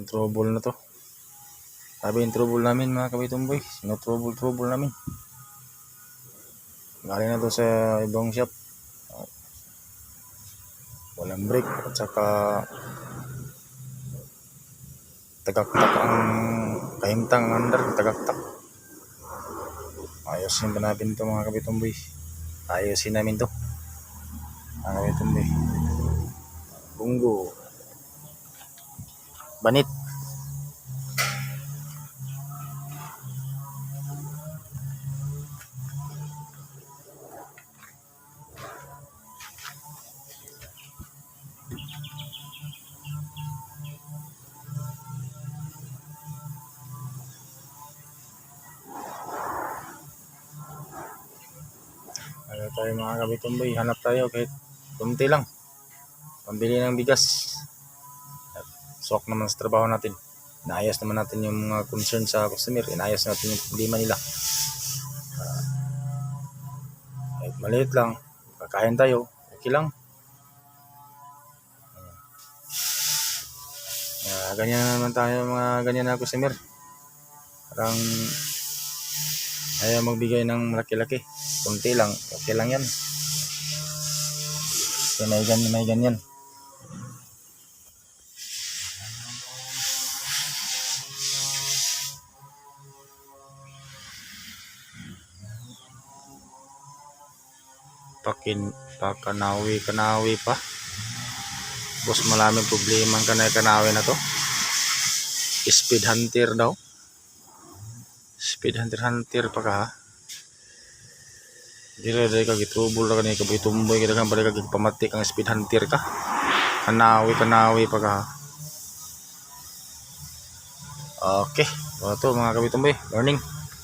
Yung trouble na to. Sabi yung trouble namin mga kabitumboy. Sino trouble trouble namin. Galing na to sa ibang shop. Walang brake at saka tagaktak ang kahimtang ang under, tagaktak. Ayusin ba natin ito mga kabitumboy? Ayusin namin to. Mga kabitumboy. Bunggo. Banit. Ano tayo mga kabitumboy, hanap tayo kahit kunti lang. Pambili ng bigas. Swak naman sa trabaho natin. Inaayos naman natin yung mga concern sa customer. Inaayos natin yung problema nila. Kahit maliit lang, kakain tayo, okay lang. Ah, ganyan naman tayo mga ganyan na customer. Parang ayaw magbigay ng malaki-laki. Kunti lang, okay lang yan. Kasi may ganyan, may ganyan. Pakin, pakanawi, kanawi pa. Bos maraming problema ang kanay kanawi na to. Speed hunter daw. Speed hunter hunter pa ka ha. Dira dira ka gitubol ra kani kaboy tumboy kita kan balik ka pamati kang speed hunter ka. Kanawi kanawi pa ka. Okay. Ito mga kabitumboy. Morning.